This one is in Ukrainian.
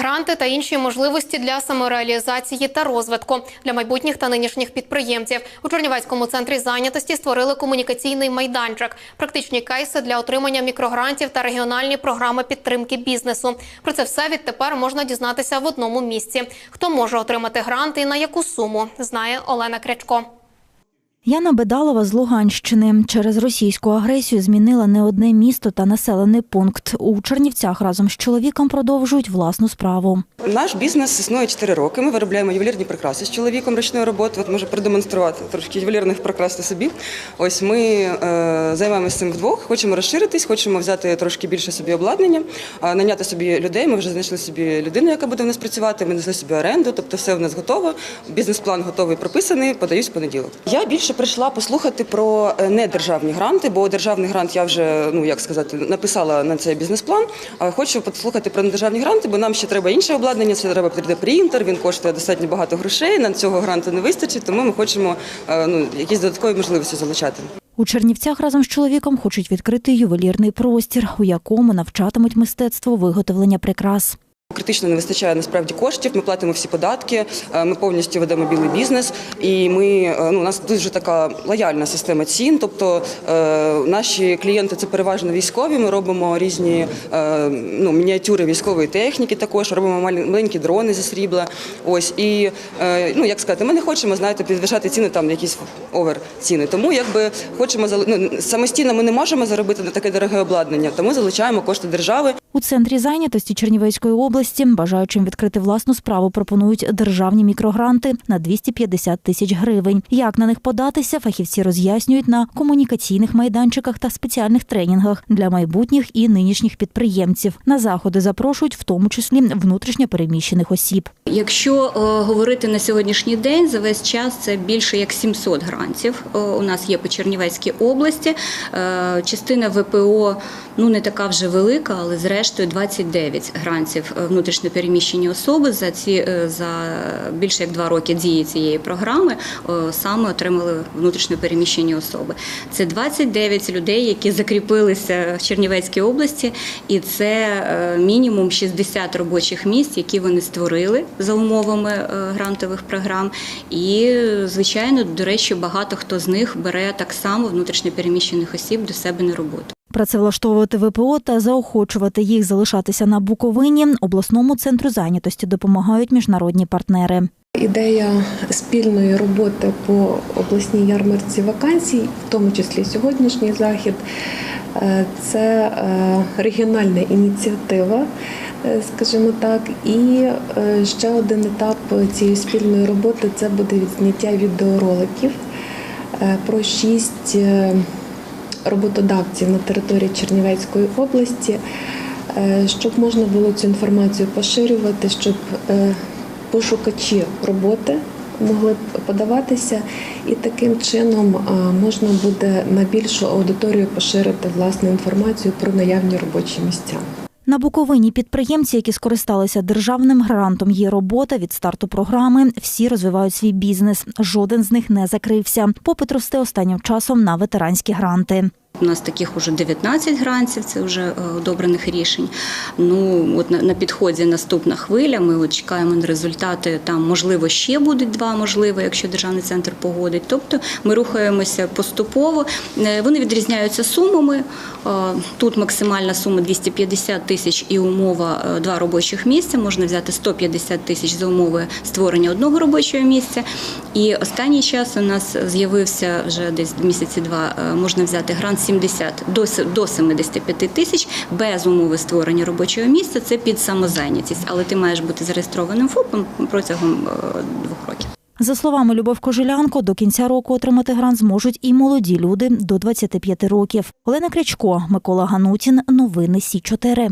Гранти та інші можливості для самореалізації та розвитку для майбутніх та нинішніх підприємців у Чернівецькому центрі зайнятості створили комунікаційний майданчик, практичні кейси для отримання мікрогрантів та регіональні програми підтримки бізнесу. Про це все відтепер можна дізнатися в одному місці. Хто може отримати гранти і на яку суму, знає Олена Крячко. Яна Бедалова з Луганщини через російську агресію змінила не одне місто та населений пункт. У Чернівцях разом з чоловіком продовжують власну справу. Наш бізнес існує 4 роки. Ми виробляємо ювелірні прикраси з чоловіком ручної роботи. От можу продемонструвати трошки ювелірних прикрас на собі. Ось ми е, займаємося цим вдвох. Хочемо розширитись, хочемо взяти трошки більше собі обладнання, е, наняти собі людей. Ми вже знайшли собі людину, яка буде в нас працювати. Ми знайшли собі оренду, тобто все в нас готово. Бізнес-план готовий, прописаний. Подаюсь в понеділок. Я більше прийшла послухати про е, недержавні гранти, бо державний грант я вже ну як сказати написала на цей бізнес-план. Хочу послухати про недержавні гранти, бо нам ще треба інше обладнання. Це треба 3D-принтер, Він коштує достатньо багато грошей. Нам цього гранту не вистачить, тому ми хочемо е, ну якісь додаткові можливості залучати. У Чернівцях разом з чоловіком хочуть відкрити ювелірний простір, у якому навчатимуть мистецтво виготовлення прикрас. Критично не вистачає насправді коштів. Ми платимо всі податки. е, Ми повністю ведемо білий бізнес, і ми е, ну у нас дуже така лояльна система цін. Тобто е, наші клієнти це переважно військові. Ми робимо різні е, ну, мініатюри військової техніки. Також робимо маленькі дрони зі срібла. Ось і е, ну як сказати, ми не хочемо знаєте підвищати ціни там якісь овер ціни. Тому якби хочемо ну, самостійно ми не можемо заробити на таке дороге обладнання, тому залучаємо кошти держави. У центрі зайнятості Чернівецької області бажаючим відкрити власну справу пропонують державні мікрогранти на 250 тисяч гривень. Як на них податися, фахівці роз'яснюють на комунікаційних майданчиках та спеціальних тренінгах для майбутніх і нинішніх підприємців. На заходи запрошують в тому числі внутрішньо переміщених осіб. Якщо е, говорити на сьогоднішній день, за весь час це більше як 700 грантів. Е, у нас є по Чернівецькій області. Е, частина ВПО ну не така вже велика, але зрештою 29 грантів е, внутрішньопереміщені особи за ці е, за більше як два роки дії цієї програми е, саме отримали внутрішньопереміщені особи. Це 29 людей, які закріпилися в Чернівецькій області, і це мінімум 60 робочих місць, які вони створили за умовами грантових програм. І, звичайно, до речі, багато хто з них бере так само внутрішньопереміщених осіб до себе на роботу. Працевлаштовувати ВПО та заохочувати їх залишатися на Буковині обласному центру зайнятості допомагають міжнародні партнери. Ідея спільної роботи по обласній ярмарці вакансій, в тому числі сьогоднішній захід, е, це е, регіональна ініціатива, е, скажімо так. І ще один етап цієї спільної роботи це буде відзняття відеороликів про шість роботодавців на території Чернівецької області, е, щоб можна було цю інформацію поширювати, щоб е, пошукачі роботи могли подаватися, і таким чином е, можна буде на більшу аудиторію поширити власну інформацію про наявні робочі місця. На Буковині підприємці, які скористалися державним грантом, є робота від старту програми. Всі розвивають свій бізнес. Жоден з них не закрився. Попит росте останнім часом на ветеранські гранти. У нас таких уже 19 грантів, це вже е, одобрених рішень. Ну от на, підході наступна хвиля. Ми от чекаємо на результати. Там можливо ще будуть два, можливо, якщо державний центр погодить. Тобто ми рухаємося поступово. Е, Вони відрізняються сумами. Е, Тут максимальна сума 250 тисяч і умова два робочих місця. Можна взяти 150 тисяч за умови створення одного робочого місця. І останній час у нас з'явився вже десь місяці два. е, Можна взяти грант 70 до с- до 75 тисяч без умови створення робочого місця. Це під самозайнятість, але ти маєш бути зареєстрованим ФОПом протягом е, двох років. За словами Любов Кожелянко, до кінця року отримати грант зможуть і молоді люди до 25 років. Олена Крячко, Микола Ганутін. Новини Сі 4